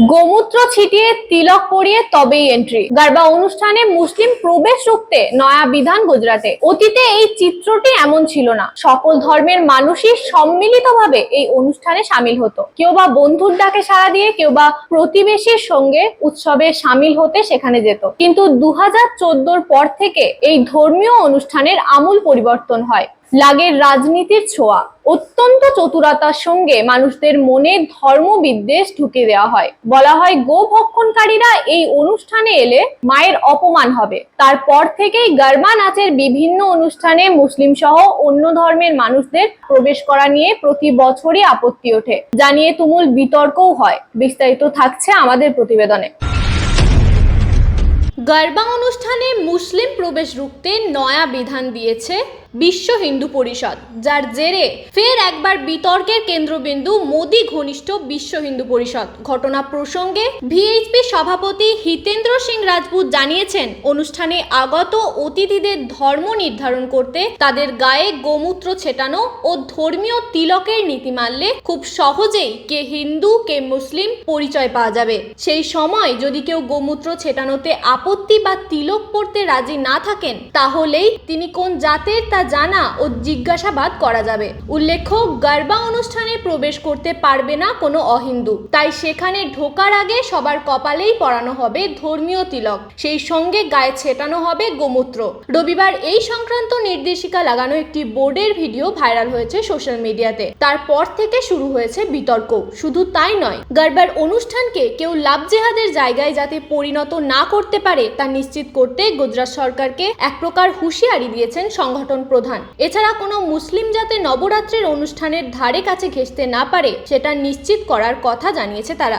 গোমূত্র ছিটিয়ে তিলক পরিয়ে তবেই এন্ট্রি গারবা অনুষ্ঠানে মুসলিম প্রবেশ রুখতে নয়া বিধান গুজরাটে। অতীতে এই চিত্রটি এমন ছিল না। সকল ধর্মের মানুষই সম্মিলিতভাবে এই অনুষ্ঠানে সামিল হতো। কেউ বা বন্ধুর ডাকে সাড়া দিয়ে, কেউ বা প্রতিবেশীর সঙ্গে উৎসবে সামিল হতে সেখানে যেত। কিন্তু দু হাজার পর থেকে এই ধর্মীয় অনুষ্ঠানের আমূল পরিবর্তন হয়। লাগে রাজনীতির ছোঁয়া। অত্যন্ত চতুরতার সঙ্গে মানুষদের মনে ধর্ম বিদ্বেষ ঢুকে দেওয়া হয়। বলা হয়, গো ভক্ষণকারীরা, এই অনুষ্ঠানে এলে মায়ের অপমান হবে। তারপর থেকেই গারবা নাচের বিভিন্ন অনুষ্ঠানে মুসলিম সহ অন্য ধর্মের মানুষদের প্রবেশ করা নিয়ে প্রতি বছরই আপত্তি ওঠে। জানিয়ে তুমুল বিতর্কও হয়। বিস্তারিত থাকছে আমাদের প্রতিবেদনে। গার্বা অনুষ্ঠানে মুসলিম প্রবেশ রুখতে নয়া বিধান দিয়েছে বিশ্ব হিন্দু পরিষদ, যার জেরে ফের একবার বিতর্কের কেন্দ্রবিন্দু মোদি ঘনিষ্ঠ বিশ্ব হিন্দু পরিষদ। ঘটনা প্রসঙ্গে ভিএইচপি সভাপতি হিতেন্দ্র সিং রাজপুত জানিয়েছেন, অনুষ্ঠানে আগত অতিথিদের ধর্ম নির্ধারণ করতে তাদের গায়ে গোমূত্র ছেটানো ও ধর্মীয় তিলকের নীতি মানলে খুব সহজেই কে হিন্দু, কে মুসলিম পরিচয় পাওয়া যাবে। সেই সময় যদি কেউ গোমূত্র ছেটানোতে আপত্তি বা তিলক পড়তে রাজি না থাকেন, তাহলেই তিনি কোন জাতের তা জানা ও জিজ্ঞাসাবাদ করা যাবে। উল্লেখ্য, গারবা অনুষ্ঠানে প্রবেশ করতে পারবে না কোনো অহিন্দু। তাই সেখানে ঢোকার আগে সবার কপালেই পরানো হবে ধর্মীয় তিলক। সেই সঙ্গে গায়ে ছেটানো হবে গোমূত্র। রবিবার এই সংক্রান্ত নির্দেশিকা লাগানো একটি বোর্ডের ভিডিও ভাইরাল হয়েছে সোশ্যাল মিডিয়াতে। তারপর থেকে শুরু হয়েছে বিতর্ক। শুধু তাই নয়, গারবার অনুষ্ঠানকে কেউ লাভ জেহাদের জায়গায় যাতে পরিণত না করতে পারে তা নিশ্চিত করতে গুজরাট সরকারকে এক প্রকার হুঁশিয়ারি দিয়েছেন সংগঠন প্রধান। এছাড়া কোনো মুসলিম যাতে নবরাত্রির অনুষ্ঠানের ধারে কাছে ঘেঁষতে না পারে, সেটা নিশ্চিত করার কথা জানিয়েছে তারা।